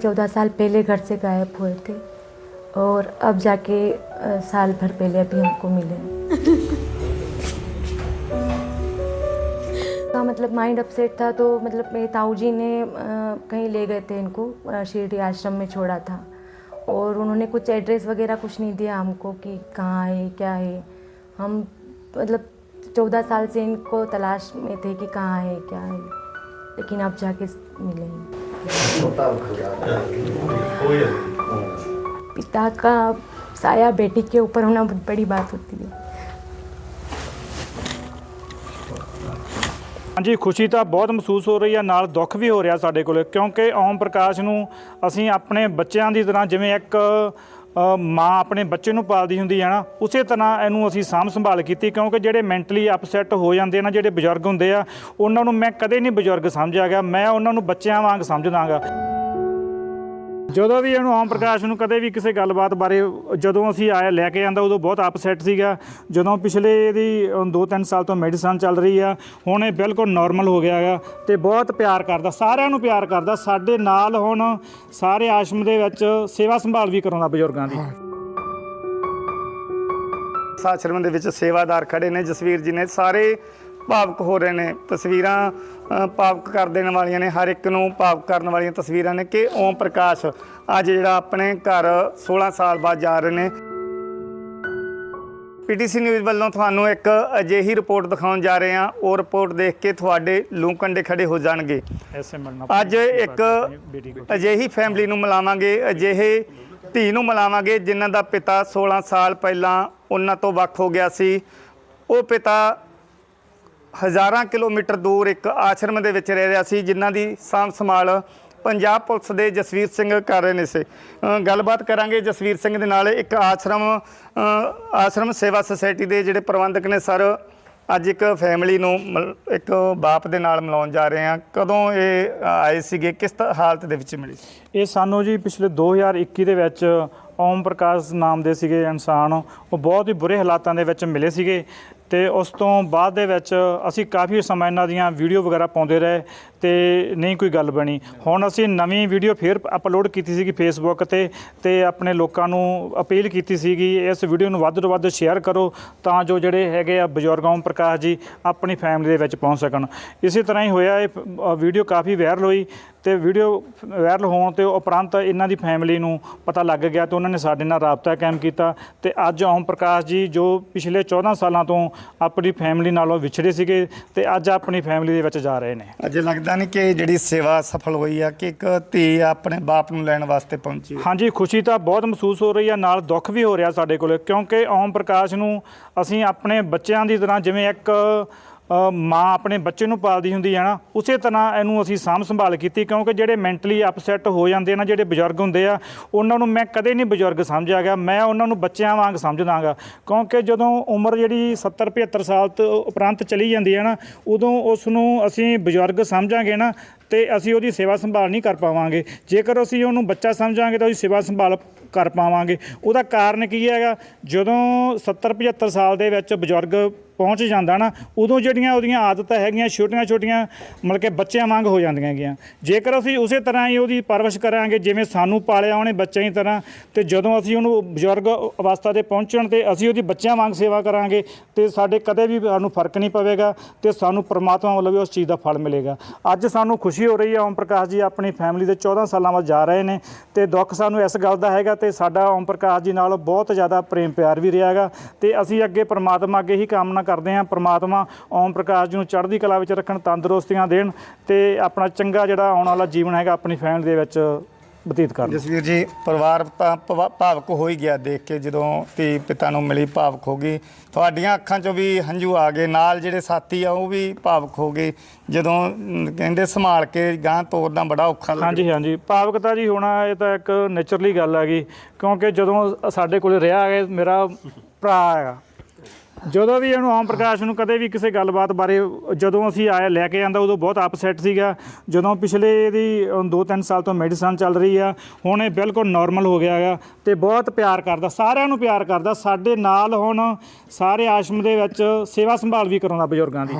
चौदह साल पहले घर से गायब हुए थे और अब जाके साल भर पहले अभी हमको मिले का मतलब माइंड अपसेट था तो मतलब मेरे ताऊ जी ने कहीं ले गए थे इनको शिरडी आश्रम में छोड़ा था। और उन्होंने कुछ एड्रेस वगैरह कुछ नहीं दिया हमको कि कहाँ है, क्या है। हम मतलब चौदह साल से इनको तलाश में थे कि कहाँ है, क्या है। लेकिन अब जाके मिले हैं। पिता का साया बेटी के ऊपर होना बहुत बड़ी बात होती है ਹਾਂਜੀ ਖੁਸ਼ੀ ਤਾਂ ਬਹੁਤ ਮਹਿਸੂਸ ਹੋ ਰਹੀ ਆ ਨਾਲ ਦੁੱਖ ਵੀ ਹੋ ਰਿਹਾ ਸਾਡੇ ਕੋਲ ਕਿਉਂਕਿ ਓਮ ਪ੍ਰਕਾਸ਼ ਨੂੰ ਅਸੀਂ ਆਪਣੇ ਬੱਚਿਆਂ ਦੀ ਤਰ੍ਹਾਂ ਜਿਵੇਂ ਇੱਕ ਅ, ਮਾਂ ਆਪਣੇ ਬੱਚੇ ਨੂੰ ਪਾਲਦੀ ਹੁੰਦੀ ਹੈ ਨਾ, ਉਸੇ ਤਰ੍ਹਾਂ ਇਹਨੂੰ ਅਸੀਂ ਸਾਂਭ ਸੰਭਾਲ ਕੀਤੀ, ਕਿਉਂਕਿ ਜਿਹੜੇ ਮੈਂਟਲੀ ਅਪਸੈਟ ਹੋ ਜਾਂਦੇ ਨਾ, ਜਿਹੜੇ ਬਜ਼ੁਰਗ ਹੁੰਦੇ ਆ, ਉਹਨਾਂ ਨੂੰ ਮੈਂ ਕਦੇ ਨਹੀਂ ਬਜ਼ੁਰਗ ਸਮਝਿਆ ਗਿਆ, ਮੈਂ ਉਹਨਾਂ ਨੂੰ ਬੱਚਿਆਂ ਵਾਂਗ ਸਮਝਦਾਗਾ। ਜਦੋਂ ਵੀ ਇਹਨੂੰ ਓਮ ਪ੍ਰਕਾਸ਼ ਨੂੰ ਕਦੇ ਵੀ ਕਿਸੇ ਗੱਲਬਾਤ ਬਾਰੇ ਜਦੋਂ ਅਸੀਂ ਆਇਆ ਲੈ ਕੇ ਆਂਦਾ, ਉਦੋਂ ਬਹੁਤ ਅਪਸੈਟ ਸੀਗਾ। ਜਦੋਂ ਪਿਛਲੇ ਇਹਦੀ 2-3 ਸਾਲ ਤੋਂ ਮੈਡੀਸਨ ਚੱਲ ਰਹੀ ਆ, ਹੁਣ ਇਹ ਬਿਲਕੁਲ ਨਾਰਮਲ ਹੋ ਗਿਆ ਹੈਗਾ ਤੇ ਬਹੁਤ ਪਿਆਰ ਕਰਦਾ, ਸਾਰਿਆਂ ਨੂੰ ਪਿਆਰ ਕਰਦਾ। ਸਾਡੇ ਨਾਲ ਹੁਣ ਸਾਰੇ ਆਸ਼ਰਮ ਦੇ ਵਿੱਚ ਸੇਵਾ ਸੰਭਾਲ ਵੀ ਕਰਾਉਂਦਾ ਬਜ਼ੁਰਗਾਂ ਦੀ। ਆਸ਼ਰਮ ਦੇ ਵਿੱਚ ਸੇਵਾਦਾਰ ਖੜੇ ਨੇ, ਜਸਵੀਰ ਜੀ ਨੇ ਸਾਰੇ ਭਾਵਕ ਹੋ ਰਹੇ ਨੇ ਤਸਵੀਰਾਂ ਭਾਵਕ ਕਰ ਦੇਣ ਵਾਲੀਆਂ ਨੇ ਹਰ ਇੱਕ ਨੂੰ ਭਾਵਕ ਕਰਨ ਵਾਲੀਆਂ ਤਸਵੀਰਾਂ ਨੇ ਕਿ ਓਮ ਪ੍ਰਕਾਸ਼ ਅੱਜ ਜਿਹੜਾ ਆਪਣੇ ਘਰ 16 ਸਾਲ ਬਾਅਦ ਜਾ ਰਹੇ ਨੇ। ਪੀਟੀਸੀ ਨਿਊਜ਼ ਵੱਲੋਂ ਤੁਹਾਨੂੰ ਇੱਕ ਅਜਿਹੀ ਰਿਪੋਰਟ ਦਿਖਾਉਣ ਜਾ ਰਹੇ ਹਾਂ। ਉਹ ਰਿਪੋਰਟ ਦੇਖ ਕੇ ਤੁਹਾਡੇ ਲੂੰ ਕੰਡੇ ਖੜੇ ਹੋ ਜਾਣਗੇ। ਅੱਜ ਇੱਕ ਅਜਿਹੀ ਫੈਮਿਲੀ ਨੂੰ ਮਿਲਾਵਾਂਗੇ ਅਜਿਹੇ ਧੀ ਨੂੰ ਮਿਲਾਵਾਂਗੇ ਜਿਨ੍ਹਾਂ ਦਾ ਪਿਤਾ 16 ਸਾਲ ਪਹਿਲਾਂ ਉਹਨਾਂ ਤੋਂ ਵੱਖ ਹੋ ਗਿਆ ਸੀ। ਉਹ ਪਿਤਾ ਹਜ਼ਾਰਾਂ ਕਿਲੋਮੀਟਰ ਦੂਰ ਇੱਕ ਆਸ਼ਰਮ ਦੇ ਵਿੱਚ ਰਹਿ ਰਿਹਾ ਸੀ, ਜਿਨ੍ਹਾਂ ਦੀ ਸਾਂਭ ਸੰਭਾਲ ਪੰਜਾਬ ਪੁਲਿਸ ਦੇ ਜਸਵੀਰ ਸਿੰਘ ਕਰ ਰਹੇ ਨੇ ਸੇ। ਗੱਲਬਾਤ ਕਰਾਂਗੇ ਜਸਵੀਰ ਸਿੰਘ ਦੇ ਨਾਲ। ਇੱਕ ਆਸ਼ਰਮ ਆਸ਼ਰਮ ਸੇਵਾ ਸੁਸਾਇਟੀ ਦੇ ਜਿਹੜੇ ਪ੍ਰਬੰਧਕ ਨੇ ਸਰ, ਅੱਜ ਇੱਕ ਫੈਮਿਲੀ ਨੂੰ ਮਿਲ- ਇੱਕ ਬਾਪ ਦੇ ਨਾਲ ਮਿਲਾਉਣ ਜਾ ਰਹੇ ਹਾਂ। ਕਦੋਂ ਇਹ ਆਏ ਸੀਗੇ? ਕਿਸ ਤ- ਹਾਲਤ ਦੇ ਵਿੱਚ ਮਿਲੇ ਇਹ ਸਾਨੂੰ ਜੀ ਪਿਛਲੇ 2021 ਦੇ ਵਿੱਚ ਓਮ ਪ੍ਰਕਾਸ਼ ਨਾਮ ਦੇ ਸੀਗੇ ਇਨਸਾਨ। ਉਹ ਬਹੁਤ ਹੀ ਬੁਰੇ ਹਾਲਾਤਾਂ ਦੇ ਵਿੱਚ ਮਿਲੇ ਸੀਗੇ। ਤੇ ਉਸ ਤੋਂ ਬਾਅਦ ਦੇ ਵਿੱਚ ਅਸੀਂ ਕਾਫੀ ਸਮਾਂ ਇਹਨਾਂ ਦੀਆਂ ਵੀਡੀਓ ਵਗੈਰਾ ਪਾਉਂਦੇ ਰਹੇ ਤੇ ਨਹੀਂ ਕੋਈ ਗੱਲ ਬਣੀ। ਹੁਣ ਅਸੀਂ ਨਵੀਂ ਵੀਡੀਓ ਫੇਰ ਅਪਲੋਡ ਕੀਤੀ ਸੀਗੀ ਫੇਸਬੁੱਕ ਤੇ ਤੇ ਆਪਣੇ ਲੋਕਾਂ ਨੂੰ ਅਪੀਲ ਕੀਤੀ ਸੀਗੀ, ਇਸ ਵੀਡੀਓ ਨੂੰ ਵੱਧ ਤੋਂ ਵੱਧ ਸ਼ੇਅਰ ਕਰੋ ਤਾਂ ਜੋ ਜਿਹੜੇ ਹੈਗੇ ਆ ਬਜ਼ੁਰਗ ਓਮ ਪ੍ਰਕਾਸ਼ ਜੀ ਆਪਣੀ ਫੈਮਿਲੀ ਦੇ ਵਿੱਚ ਪਹੁੰਚ ਸਕਣ। ਇਸੇ ਤਰ੍ਹਾਂ ਹੀ ਹੋਇਆ, ਇਹ ਵੀਡੀਓ ਕਾਫੀ ਵਾਇਰਲ ਹੋਈ ਤੇ ਵੀਡੀਓ ਵਾਇਰਲ ਹੋਣ ਤੇ ਉਪਰੰਤ ਇਹਨਾਂ ਦੀ ਫੈਮਿਲੀ ਨੂੰ ਪਤਾ ਲੱਗ ਗਿਆ ਤੇ ਉਹਨਾਂ ਨੇ ਸਾਡੇ ਨਾਲ ਰਾਬਤਾ ਕਾਇਮ ਕੀਤਾ ਤੇ ਅੱਜ ਓਮ ਪ੍ਰਕਾਸ਼ ਜੀ ਜੋ ਪਿਛਲੇ 14 ਸਾਲਾਂ ਤੋਂ ਆਪਣੀ ਫੈਮਿਲੀ ਨਾਲੋਂ ਵਿਛੜੇ ਸੀਗੇ ਤੇ ਅੱਜ ਆਪਣੀ ਫੈਮਿਲੀ ਦੇ ਵਿੱਚ ਜਾ ਰਹੇ ਨੇ। ਅੱਜ ਲੱਗਦਾ ਨਹੀਂ ਕਿ ਜਿਹੜੀ ਸੇਵਾ ਸਫਲ ਹੋਈ ਆ ਕਿ ਇੱਕ ਧੀ ਆਪਣੇ ਬਾਪ ਨੂੰ ਲੈਣ ਵਾਸਤੇ ਪਹੁੰਚੀ ਹੈ। ਹਾਂਜੀ, ਖੁਸ਼ੀ ਤਾਂ ਬਹੁਤ ਮਹਿਸੂਸ ਹੋ ਰਹੀ ਆ, ਨਾਲ ਦੁੱਖ ਵੀ ਹੋ ਰਿਹਾ ਸਾਡੇ ਕੋਲ, ਕਿਉਂਕਿ ਓਮ ਪ੍ਰਕਾਸ਼ ਨੂੰ ਅਸੀਂ ਆਪਣੇ ਬੱਚਿਆਂ ਦੀ ਤਰ੍ਹਾਂ ਜਿਵੇਂ ਇੱਕ ਮਾਂ ਆਪਣੇ ਬੱਚੇ ਨੂੰ ਪਾਲਦੀ ਹੁੰਦੀ ਹੈ ਨਾ, ਉਸੇ ਤਰ੍ਹਾਂ ਇਹਨੂੰ ਅਸੀਂ ਸਾਂਭ ਸੰਭਾਲ ਕੀਤੀ, ਕਿਉਂਕਿ ਜਿਹੜੇ ਮੈਂਟਲੀ ਅਪਸੈਟ ਹੋ ਜਾਂਦੇ ਨਾ, ਜਿਹੜੇ ਬਜ਼ੁਰਗ ਹੁੰਦੇ ਆ, ਉਹਨਾਂ ਨੂੰ ਮੈਂ ਕਦੇ ਨਹੀਂ ਬਜ਼ੁਰਗ ਸਮਝਿਆ ਗਿਆ ਮੈਂ ਉਹਨਾਂ ਨੂੰ ਬੱਚਿਆਂ ਵਾਂਗ ਸਮਝਦਾਗਾ। ਕਿਉਂਕਿ ਜਦੋਂ ਉਮਰ ਜਿਹੜੀ 70 75 ਸਾਲ ਤੋਂ ਉਪਰੰਤ ਚਲੀ ਜਾਂਦੀ ਹੈ ਨਾ, ਉਦੋਂ ਉਸ ਨੂੰ ਅਸੀਂ ਬਜ਼ੁਰਗ ਸਮਝਾਂਗੇ ਨਾ ਤੇ ਅਸੀਂ ਉਹਦੀ ਸੇਵਾ ਸੰਭਾਲ ਨਹੀਂ ਕਰ ਪਾਵਾਂਗੇ। ਜੇਕਰ ਅਸੀਂ ਉਹਨੂੰ ਬੱਚਾ ਸਮਝਾਂਗੇ ਤਾਂ ਉਹਦੀ ਸੇਵਾ ਸੰਭਾਲ ਕਰ ਪਾਵਾਂਗੇ। ਉਹਦਾ ਕਾਰਨ ਕੀ ਹੈਗਾ? ਜਦੋਂ 70 75 ਸਾਲ ਦੇ ਵਿੱਚ ਬਜ਼ੁਰਗ ਪਹੁੰਚ ਜਾਂਦਾ ਨਾ, ਉਦੋਂ ਜਿਹੜੀਆਂ ਉਹਦੀਆਂ ਆਦਤਾਂ ਹੈਗੀਆਂ, ਛੋਟੀਆਂ ਛੋਟੀਆਂ ਮਤਲਬ ਕਿ ਬੱਚਿਆਂ ਵਾਂਗ ਹੋ ਜਾਂਦੀਆਂ ਹੈਗੀਆਂ। ਜੇਕਰ ਅਸੀਂ ਉਸੇ ਤਰ੍ਹਾਂ ਹੀ ਉਹਦੀ ਪਰਵਰਿਸ਼ ਕਰਾਂਗੇ, ਜਿਵੇਂ ਸਾਨੂੰ ਪਾਲਿਆ ਉਹਨੇ ਬੱਚਿਆਂ ਦੀ ਤਰ੍ਹਾਂ, ਤੇ ਜਦੋਂ ਅਸੀਂ ਉਹਨੂੰ ਬਜ਼ੁਰਗ ਅਵਸਥਾ ਤੇ ਪਹੁੰਚਣ ਤੇ ਅਸੀਂ ਉਹਦੀ ਬੱਚਿਆਂ ਵਾਂਗ ਸੇਵਾ ਕਰਾਂਗੇ, ਤੇ ਸਾਡੇ ਕਦੇ ਵੀ ਸਾਨੂੰ ਫ਼ਰਕ ਨਹੀਂ ਪਵੇਗਾ ਤੇ ਸਾਨੂੰ ਪਰਮਾਤਮਾ ਵੱਲੋਂ ਵੀ ਉਸ ਚੀਜ਼ ਦਾ ਫਲ ਮਿਲੇਗਾ। ਅੱਜ ਸਾਨੂੰ ਖੁਸ਼ੀ ਹੋ ਰਹੀ ਹੈ। ਓਮ ਪ੍ਰਕਾਸ਼ ਜੀ ਆਪਣੀ ਫੈਮਿਲੀ ਦੇ 14 ਸਾਲਾਂ ਬਾਅਦ ਜਾ ਰਹੇ ਨੇ ਤੇ ਦੁੱਖ ਸਾਨੂੰ ਇਸ ਗੱਲ ਦਾ ਹੈਗਾ ਤੇ ਸਾਡਾ ਓਮ ਪ੍ਰਕਾਸ਼ ਜੀ ਨਾਲ ਬਹੁਤ ਜ਼ਿਆਦਾ ਪ੍ਰੇਮ ਪਿਆਰ ਵੀ ਰਿਹਾ ਹੈਗਾ ਤੇ ਅਸੀਂ ਅੱਗੇ ਪ੍ਰਮਾਤਮਾ ਅੱਗੇ ਹੀ ਕਾਮਨਾ ਕਰਦੇ ਹਾਂ। ਪ੍ਰਮਾਤਮਾ ਓਮ ਪ੍ਰਕਾਸ਼ ਜੀ ਨੂੰ ਚੜ੍ਹਦੀ ਕਲਾ ਵਿੱਚ ਰੱਖਣ, ਤੰਦਰੁਸਤੀਆਂ ਦੇਣ ਤੇ ਆਪਣਾ ਚੰਗਾ ਜਿਹੜਾ ਆਉਣ ਵਾਲਾ ਜੀਵਨ ਹੈਗਾ ਆਪਣੀ ਫੈਮਿਲੀ ਦੇ ਵਿੱਚ ਬਤੀਤ ਕਰਨ ਜਸਵੀਰ ਜੀ ਪਰਿਵਾਰ ਤਾਂ ਭਵਾ- ਭਾਵਕ ਹੋ ਹੀ ਗਿਆ ਦੇਖ ਕੇ ਜਦੋਂ ਧੀ ਪਿਤਾ ਨੂੰ ਮਿਲੀ ਭਾਵਕ ਹੋ ਗਈ। ਤੁਹਾਡੀਆਂ ਅੱਖਾਂ 'ਚੋਂ ਵੀ ਹੰਝੂ ਆ ਗਏ ਨਾਲ ਜਿਹੜੇ ਸਾਥੀ ਆ ਉਹ ਵੀ ਭਾਵਕ ਹੋ ਗਏ। ਜਦੋਂ ਅਮ, ਕਹਿੰਦੇ ਸੰਭਾਲ ਕੇ ਗਾਂ ਤੋਰਨਾ ਬੜਾ ਔਖਾ ਲੱਗਦਾ ਹਾਂਜੀ ਹਾਂਜੀ। ਭਾਵਕਤਾ ਜੀ ਹੋਣਾ ਇਹ ਤਾਂ ਇੱਕ ਨੇਚਰਲੀ ਗੱਲ ਹੈਗੀ। ਕਿਉਂਕਿ ਜਦੋਂ ਸਾਡੇ ਕੋਲ ਰਿਹਾ ਹੈ ਮੇਰਾ ਭਰਾ ਹੈਗਾ। ਜਦੋਂ ਵੀ ਇਹਨੂੰ ਓਮ ਪ੍ਰਕਾਸ਼ ਨੂੰ ਕਦੇ ਵੀ ਕਿਸੇ ਗੱਲਬਾਤ ਬਾਰੇ ਜਦੋਂ ਅਸੀਂ ਆਏ ਲੈ ਕੇ ਆਂਦਾ ਉਦੋਂ ਬਹੁਤ ਅਪਸੈਟ ਸੀਗਾ ਜਦੋਂ ਪਿਛਲੇ ਇਹਦੀ 2-3 ਸਾਲ ਤੋਂ ਮੈਡੀਸਨ ਚੱਲ ਰਹੀ ਆ ਹੁਣ ਇਹ ਬਿਲਕੁਲ ਨਾਰਮਲ ਹੋ ਗਿਆ ਹੈਗਾ ਤੇ ਬਹੁਤ ਪਿਆਰ ਕਰਦਾ ਸਾਰਿਆਂ ਨੂੰ ਪਿਆਰ ਕਰਦਾ ਸਾਡੇ ਨਾਲ ਹੁਣ ਸਾਰੇ ਆਸ਼ਰਮ ਦੇ ਵਿੱਚ ਸੇਵਾ ਸੰਭਾਲ ਵੀ ਕਰਾਉਂਦਾ ਬਜ਼ੁਰਗਾਂ ਦੀ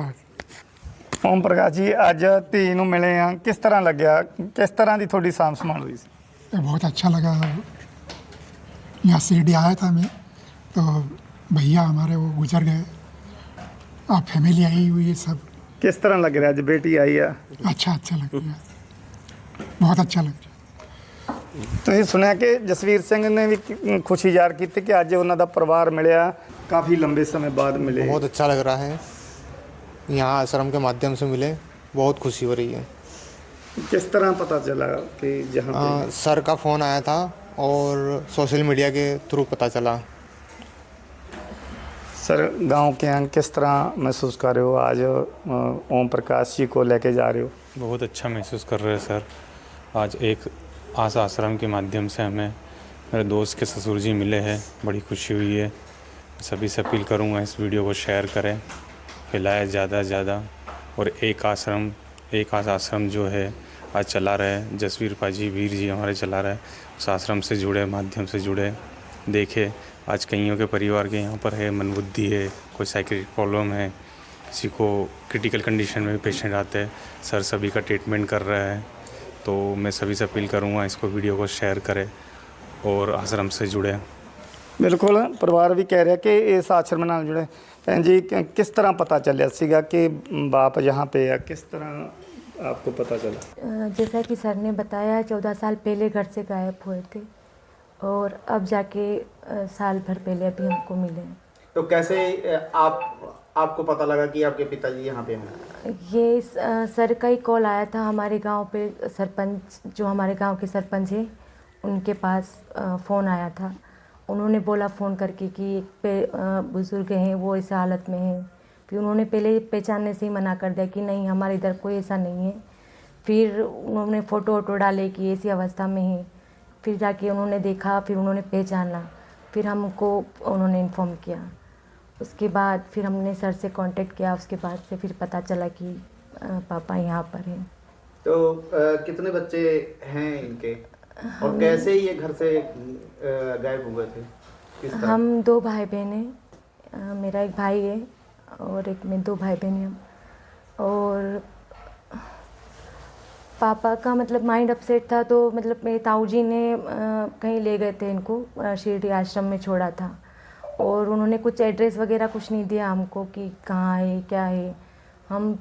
ਓਮ ਪ੍ਰਕਾਸ਼ ਜੀ ਅੱਜ ਧੀ ਨੂੰ ਮਿਲੇ ਆ ਕਿਸ ਤਰ੍ਹਾਂ ਲੱਗਿਆ ਕਿਸ ਤਰ੍ਹਾਂ ਦੀ ਤੁਹਾਡੀ ਸਾਂਭ ਸੰਭਾਲ ਹੋਈ ਸੀ ये बहुत अच्छा लगा यहाँ शिरडी आया था मैं तो भैया हमारे वो गुजर गए अब फैमिली आई हुई है सब ਕਿਸ ਤਰ੍ਹਾਂ ਲੱਗ ਰਿਹਾ ਅੱਜ ਬੇਟੀ ਆਈ ਆ अच्छा अच्छा लग रहा है बहुत अच्छा लग रहा है ਤੁਸੀਂ ਸੁਣਿਆ ਕਿ ਜਸਵੀਰ ਸਿੰਘ ਨੇ ਵੀ ਕੀ- ਖੁਸ਼ੀ ਜ਼ਾਹਰ ਕੀਤੀ ਕਿ ਅੱਜ ਉਹਨਾਂ ਦਾ ਪਰਿਵਾਰ ਮਿਲਿਆ ਕਾਫੀ ਲੰਬੇ ਸਮੇਂ ਬਾਅਦ ਮਿਲੇ बहुत अच्छा लग रहा है यहाँ आश्रम के माध्यम से मिले बहुत खुशी हो रही है किस तरह पता चला कि जहाँ पे आ, सर का फ़ोन आया था और सोशल मीडिया के थ्रू पता चला सर, गाँव के अंग किस तरह महसूस कर रहे हो? आज ओम प्रकाश जी को लेके जा रहे हो। बहुत अच्छा महसूस कर रहे हैं सर। आज एक आशा आश्रम के माध्यम से हमें मेरे दोस्त के ससुर जी मिले हैं। बड़ी खुशी हुई है। सभी से अपील करूँगा इस वीडियो को शेयर करें, फैलाएँ ज़्यादा से ज़्यादा। और एक आश्रम, एक आशा आश्रम जो है, आज चला रहे जसवीर पाजी वीर जी हमारे चला रहे हैं। उस आश्रम से जुड़े, माध्यम से जुड़े, देखे। आज कईयों के परिवार के यहाँ पर है मनबुद्धि है कोई साइकिल प्रॉब्लम है किसी को क्रिटिकल कंडीशन में पेशेंट आते हैं सर सभी का ट्रीटमेंट कर रहा है तो मैं सभी से अपील करूँगा इसको वीडियो को शेयर करें और आश्रम से जुड़े ਬਿਲਕੁਲ ਪਰਿਵਾਰ ਵੀ ਕਹਿ ਰਿਹਾ ਕਿ ਇਸ ਆਸ਼ਰਮ ਨਾਲ ਜੁੜੇ ਭੈਣ ਜੀ ਕਿ- ਕਿਸ ਤਰ੍ਹਾਂ ਪਤਾ ਚੱਲਿਆ ਸੀਗਾ ਕਿ ਬਾਪ यहाँ पे है किस तरह आपको पता चला अ, जैसा कि सर ने बताया चौदह साल पहले घर से गायब हुए थे और अब जाके साल भर पहले अभी हमको मिले। तो कैसे आप आपको पता लगा कि आपके पिताजी यहाँ पे हैं? ये सर का ही कॉल आया था हमारे गाँव पे सरपंच जो हमारे गाँव के सरपंच हैं उनके पास फ़ोन आया था। उन्होंने बोला फ़ोन करके कि एक पे बुज़ुर्ग हैं वो इस हालत में हैं। फिर उन्होंने पहले पहचानने से ही मना कर दिया कि नहीं हमारे इधर कोई ऐसा नहीं है। फिर उन्होंने फ़ोटो वोटो डाले कि ऐसी अवस्था में है। फिर जाके उन्होंने देखा फिर उन्होंने पहचाना फिर हमको उन्होंने इन्फॉर्म किया। उसके बाद फिर हमने सर से कांटेक्ट किया उसके बाद से फिर पता चला कि पापा यहाँ पर हैं। तो अ, कितने बच्चे हैं इनके? और कैसे ये घर से गायब हुए थे? हम दो भाई बहन हैं मेरा एक भाई है और एक में दो भाई बहन हैं हम। और पापा का मतलब माइंड अपसेट था तो मतलब मेरे ताऊ जी ने कहीं ले गए थे इनको शिरडी आश्रम में छोड़ा था। और उन्होंने कुछ एड्रेस वगैरह कुछ नहीं दिया हमको कि कहाँ है क्या है। हम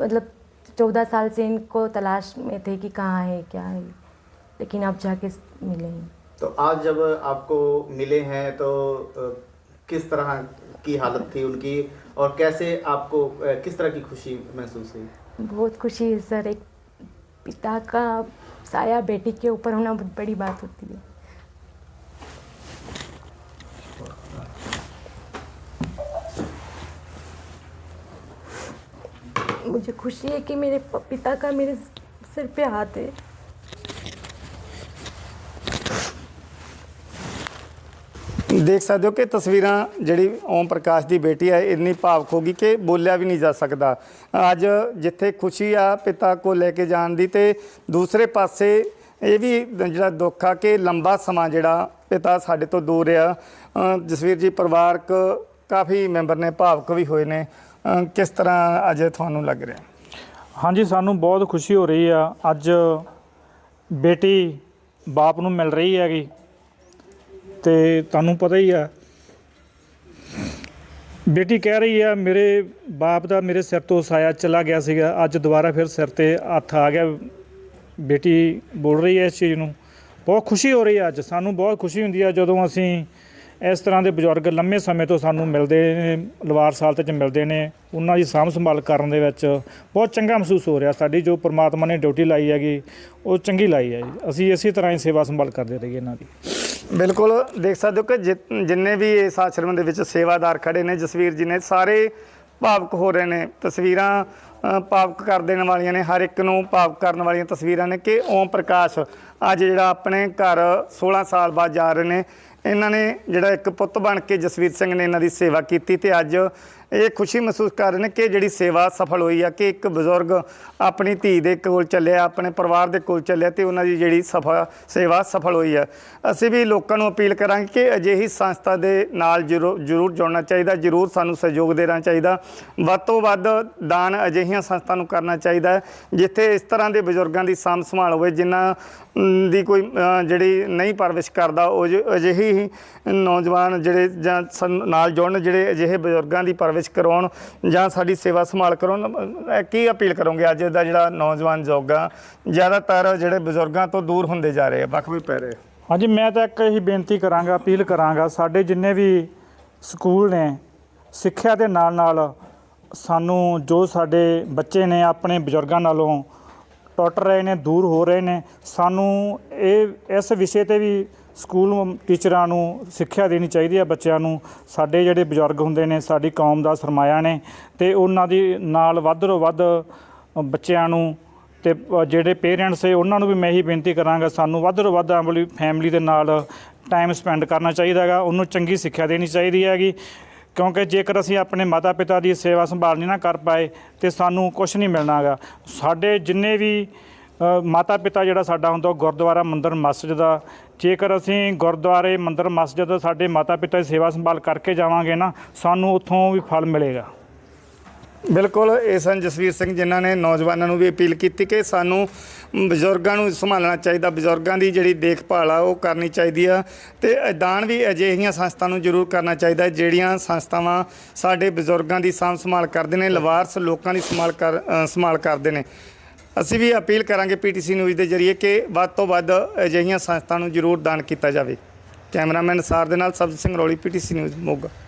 मतलब चौदह साल से इनको तलाश में थे कि कहाँ है क्या है। लेकिन अब जाके मिले हैं। तो आज जब आपको मिले हैं तो किस तरह की हालत थी उनकी? और कैसे आपको किस तरह की खुशी महसूस हुई? बहुत खुशी है सर एक पिता का साया बेटी के ऊपर होना बहुत बड़ी बात होती है। मुझे खुशी है कि मेरे पिता का मेरे सिर पे हाथ है। ਦੇਖ ਸਕਦੇ ਹੋ ਕਿ ਤਸਵੀਰਾਂ ਜਿਹੜੀ ਓਮ ਪ੍ਰਕਾਸ਼ ਦੀ ਬੇਟੀ ਹੈ, ਇੰਨੀ ਭਾਵਕ ਹੋ ਗਈ ਕਿ ਬੋਲਿਆ ਵੀ ਨਹੀਂ ਜਾ ਸਕਦਾ। ਅੱਜ ਜਿੱਥੇ ਖੁਸ਼ੀ ਆ ਪਿਤਾ ਕੋ ਲੈ ਕੇ ਜਾਣ ਦੀ ਤੇ ਦੂਸਰੇ ਪਾਸੇ ਇਹ ਵੀ ਜਿਹੜਾ ਦੁੱਖ ਆ ਕਿ ਲੰਬਾ ਸਮਾਂ ਜਿਹੜਾ ਪਿਤਾ ਸਾਡੇ ਤੋਂ ਦੂਰ ਰਿਹਾ। ਜਸਵੀਰ ਜੀ, ਪਰਿਵਾਰਕ ਕਾਫੀ ਮੈਂਬਰ ਨੇ, ਭਾਵਕ ਵੀ ਹੋਏ ਨੇ। ਕਿਸ ਤਰ੍ਹਾਂ ਅੱਜ ਤੁਹਾਨੂੰ ਲੱਗ ਰਿਹਾ? ਹਾਂਜੀ, ਸਾਨੂੰ ਬਹੁਤ ਖੁਸ਼ੀ ਹੋ ਰਹੀ ਆ। ਅੱਜ ਬੇਟੀ ਬਾਪ ਨੂੰ ਮਿਲ ਰਹੀ ਹੈਗੀ। ਤੇ ਤੁਹਾਨੂੰ ਪਤਾ ਹੀ ਆ। ਬੇਟੀ ਕਹਿ ਰਹੀ ਆ, ਮੇਰੇ ਬਾਪ ਦਾ ਮੇਰੇ ਸਿਰ ਤੋਂ ਸਾਇਆ ਚਲਾ ਗਿਆ ਸੀਗਾ। ਅੱਜ ਦੁਬਾਰਾ ਫਿਰ ਸਿਰ ਤੇ ਹੱਥ ਆ ਗਿਆ। ਬੇਟੀ ਬੋਲ ਰਹੀ ਹੈ ਇਸ ਚੀਜ਼ ਨੂੰ। ਬਹੁਤ ਖੁਸ਼ੀ ਹੋ ਰਹੀ ਹੈ ਅੱਜ। ਸਾਨੂੰ ਬਹੁਤ ਖੁਸ਼ੀ ਹੁੰਦੀ ਹੈ ਜਦੋਂ ਅਸੀਂ ਇਸ ਤਰ੍ਹਾਂ ਦੇ ਬਜ਼ੁਰਗ ਲੰਮੇ ਸਮੇਂ ਤੋਂ ਸਾਨੂੰ ਮਿਲਦੇ ਨੇ, ਲਵਾਰ ਸਾਲਤ 'ਚ ਮਿਲਦੇ ਨੇ, ਉਹਨਾਂ ਦੀ ਸਾਂਭ ਸੰਭਾਲ ਕਰਨ ਦੇ ਵਿੱਚ ਬਹੁਤ ਚੰਗਾ ਮਹਿਸੂਸ ਹੋ ਰਿਹਾ। ਸਾਡੀ ਜੋ ਪ੍ਰਮਾਤਮਾ ਨੇ ਡਿਊਟੀ ਲਾਈ ਹੈਗੀ, ਉਹ ਚੰਗੀ ਲਾਈ ਹੈ ਜੀ। ਅਸੀਂ ਇਸੇ ਤਰ੍ਹਾਂ ਹੀ ਸੇਵਾ ਸੰਭਾਲ ਕਰਦੇ ਰਹੀਏ ਇਹਨਾਂ ਦੀ। ਬਿਲਕੁਲ ਦੇਖ ਸਕਦੇ ਹੋ ਕਿ ਜਿ- ਜਿੰਨੇ ਵੀ ਇਸ ਆਸ਼ਰਮ ਦੇ ਵਿੱਚ ਸੇਵਾਦਾਰ ਖੜੇ ਨੇ ਜਸਵੀਰ ਜੀ ਨੇ ਸਾਰੇ ਭਾਵਕ ਹੋ ਰਹੇ ਨੇ। ਤਸਵੀਰਾਂ ਅ, ਭਾਵਕ ਕਰ ਦੇਣ ਵਾਲੀਆਂ ਨੇ ਹਰ ਇੱਕ ਨੂੰ ਭਾਵਕ ਕਰਨ ਵਾਲੀਆਂ ਤਸਵੀਰਾਂ ਨੇ ਕਿ ਓਮ ਪ੍ਰਕਾਸ਼ ਅੱਜ ਜਿਹੜਾ ਆਪਣੇ ਘਰ 16 ਸਾਲ ਬਾਅਦ ਜਾ ਰਹੇ ਨੇ। ਇਹਨਾਂ ਨੇ ਜਿਹੜਾ ਇੱਕ ਪੁੱਤ ਬਣ ਕੇ ਜਸਵੀਰ ਸਿੰਘ ਨੇ ਇਹਨਾਂ ਦੀ ਸੇਵਾ ਕੀਤੀ ਤੇ ਅੱਜ ਇਹ ਖੁਸ਼ੀ ਮਹਿਸੂਸ ਕਰ ਰਹੇ ਨੇ ਕਿ ਜਿਹੜੀ ਸੇਵਾ ਸਫਲ ਹੋਈ ਆ, ਕਿ ਇੱਕ ਬਜ਼ੁਰਗ ਆਪਣੀ ਧੀ ਦੇ ਕੋਲ ਚੱਲਿਆ, ਆਪਣੇ ਪਰਿਵਾਰ ਦੇ ਕੋਲ ਚੱਲਿਆ ਤੇ ਉਹਨਾਂ ਦੀ ਜਿਹੜੀ ਸਫਾ, ਸੇਵਾ ਸਫਲ ਹੋਈ ਆ। ਅਸੀਂ ਵੀ ਲੋਕਾਂ ਨੂੰ ਅਪੀਲ ਕਰਾਂਗੇ ਕਿ ਅਜਿਹੀ ਸੰਸਥਾ ਦੇ ਨਾਲ ਜ਼ਰੂਰ ਜ਼ਰੂਰ ਜੁੜਨਾ ਚਾਹੀਦਾ, ਜ਼ਰੂਰ ਸਾਨੂੰ ਸਹਿਯੋਗ ਦੇਣਾ ਚਾਹੀਦਾ। ਵੱਧ ਤੋਂ ਵੱਧ ਦਾਨ ਅਜਿਹੀਆਂ ਸੰਸਥਾ ਨੂੰ ਕਰਨਾ ਚਾਹੀਦਾ ਜਿੱਥੇ ਇਸ ਤਰ੍ਹਾਂ ਦੇ ਬਜ਼ੁਰਗਾਂ ਦੀ ਸਾਂਭ ਸੰਭਾਲ ਹੋਵੇ, ਜਿਨ੍ਹਾਂ ਦੀ ਕੋਈ ਜਿਹੜੀ ਨਹੀਂ ਪਰਵਿਸ਼ ਕਰਦਾ, ਉਹ ਅਜਿਹੀ ਹੀ ਨੌਜਵਾਨ ਜਿਹੜੇ ਜਾਂ ਸਨ- ਨਾਲ ਜੁੜਨ, ਜਿਹੜੇ ਅਜਿਹੇ ਬਜ਼ੁਰਗਾਂ ਦੀ ਪਰਵਿਸ਼ ਕਰਾਉਣ ਜਾਂ ਸਾਡੀ ਸੇਵਾ ਸੰਭਾਲ ਕਰਾਉਣ ਕੀ ਅਪੀਲ ਕਰੋਗੇ ਅੱਜ ਦਾ ਜਿਹੜਾ ਨੌਜਵਾਨ ਜੋਗਾ? ਜ਼ਿਆਦਾਤਰ ਜਿਹੜੇ ਬਜ਼ੁਰਗਾਂ ਤੋਂ ਦੂਰ ਹੁੰਦੇ ਜਾ ਰਹੇ ਆ, ਵੱਖ ਵੀ ਪੈ ਰਹੇ ਹਾਂਜੀ, ਮੈਂ ਤਾਂ ਇੱਕ ਹੀ ਬੇਨਤੀ ਕਰਾਂਗਾ, ਅਪੀਲ ਕਰਾਂਗਾ, ਸਾਡੇ ਜਿੰਨੇ ਵੀ ਸਕੂਲ ਨੇ, ਸਿੱਖਿਆ ਦੇ ਨਾਲ ਨਾਲ ਸਾਨੂੰ ਜੋ ਸਾਡੇ ਬੱਚੇ ਨੇ ਆਪਣੇ ਬਜ਼ੁਰਗਾਂ ਨਾਲੋਂ ਟੁੱਟ ਰਹੇ ਨੇ, ਦੂਰ ਹੋ ਰਹੇ ਨੇ। ਸਾਨੂੰ ਇਹ, ਇਸ ਵਿਸ਼ੇ ਤੇ ਵੀ ਸਕੂਲ ਟੀਚਰਾਂ ਨੂੰ ਸਿੱਖਿਆ ਦੇਣੀ ਚਾਹੀਦੀ ਹੈ ਬੱਚਿਆਂ ਨੂੰ। ਸਾਡੇ ਜਿਹੜੇ ਬਜ਼ੁਰਗ ਹੁੰਦੇ ਨੇ, ਸਾਡੀ ਕੌਮ ਦਾ ਸਰਮਾਇਆ ਨੇ ਤੇ ਉਹਨਾਂ ਦੀ ਨਾਲ ਵੱਧ ਤੋਂ ਵੱਧ ਬੱਚਿਆਂ ਨੂੰ ਤੇ ਜਿਹੜੇ ਪੇਰੈਂਟਸ ਹੈ ਉਹਨਾਂ ਨੂੰ ਵੀ ਮੈਂ ਇਹੀ ਬੇਨਤੀ ਕਰਾਂਗਾ, ਸਾਨੂੰ ਵੱਧ ਤੋਂ ਵੱਧ ਆਪਣੀ ਫੈਮਿਲੀ ਦੇ ਨਾਲ ਟਾਈਮ ਸਪੈਂਡ ਕਰਨਾ ਚਾਹੀਦਾ ਹੈਗਾ। ਉਹਨੂੰ ਚੰਗੀ ਸਿੱਖਿਆ ਦੇਣੀ ਚਾਹੀਦੀ ਹੈਗੀ। ਕਿਉਂਕਿ ਜੇਕਰ ਅਸੀਂ ਆਪਣੇ ਮਾਤਾ ਪਿਤਾ ਦੀ ਸੇਵਾ ਸੰਭਾਲ ਨਹੀਂ ਨਾ ਕਰ ਪਾਏ ਤੇ ਸਾਨੂੰ ਕੁਝ ਨਹੀਂ ਮਿਲਣਾਗਾ। ਸਾਡੇ ਜਿੰਨੇ ਵੀ ਮਾਤਾ ਪਿਤਾ ਜਿਹੜਾ ਸਾਡਾ ਹੁੰਦਾ, ਉਹ ਗੁਰਦੁਆਰਾ ਮੰਦਿਰ, ਮਸਜਿਦ ਦਾ। ਜੇਕਰ ਅਸੀਂ ਗੁਰਦੁਆਰੇ, ਮੰਦਿਰ, ਮਸਜਿਦ ਸਾਡੇ ਮਾਤਾ ਪਿਤਾ ਦੀ ਸੇਵਾ ਸੰਭਾਲ ਕਰਕੇ ਜਾਵਾਂਗੇ ਨਾ, ਸਾਨੂੰ ਉੱਥੋਂ ਵੀ ਫਲ ਮਿਲੇਗਾ। ਬਿਲਕੁਲ, ਇਹ ਸਨ ਜਸਵੀਰ ਸਿੰਘ ਜਿਨ੍ਹਾਂ ਨੇ ਨੌਜਵਾਨਾਂ ਨੂੰ ਵੀ ਅਪੀਲ ਕੀਤੀ ਕਿ ਸਾਨੂੰ ਬਜ਼ੁਰਗਾਂ ਨੂੰ ਸੰਭਾਲਣਾ ਚਾਹੀਦਾ, ਬਜ਼ੁਰਗਾਂ ਦੀ ਜਿਹੜੀ ਦੇਖਭਾਲ ਆ ਉਹ ਕਰਨੀ ਚਾਹੀਦੀ ਆ ਤੇ ਦਾਨ ਵੀ ਅਜਿਹੀਆਂ ਸੰਸਥਾ ਨੂੰ ਜ਼ਰੂਰ ਕਰਨਾ ਚਾਹੀਦਾ ਜਿਹੜੀਆਂ ਸੰਸਥਾਵਾਂ ਸਾਡੇ ਬਜ਼ੁਰਗਾਂ ਦੀ ਸਾਂਭ ਸੰਭਾਲ ਕਰਦੇ ਨੇ, ਲਵਾਰਸ ਲੋਕਾਂ ਦੀ ਸੰਭਾਲ ਕਰ ਸੰਭਾਲ ਕਰਦੇ ਨੇ। ਅਸੀਂ ਵੀ ਅਪੀਲ ਕਰਾਂਗੇ ਪੀਟੀਸੀ ਨਿਊਜ਼ ਦੇ ਜ਼ਰੀਏ ਕਿ ਵੱਧ ਤੋਂ ਵੱਧ ਅਜਿਹੀਆਂ ਸੰਸਥਾ ਨੂੰ ਜ਼ਰੂਰ ਦਾਨ ਕੀਤਾ ਜਾਵੇ। ਕੈਮਰਾਮੈਨ ਸਾਰ ਦੇ ਨਾਲ ਸਬਜ ਸਿੰਘ ਰੌਲੀ ਪੀਟੀਸੀ ਨਿਊਜ਼, ਮੋਗਾ।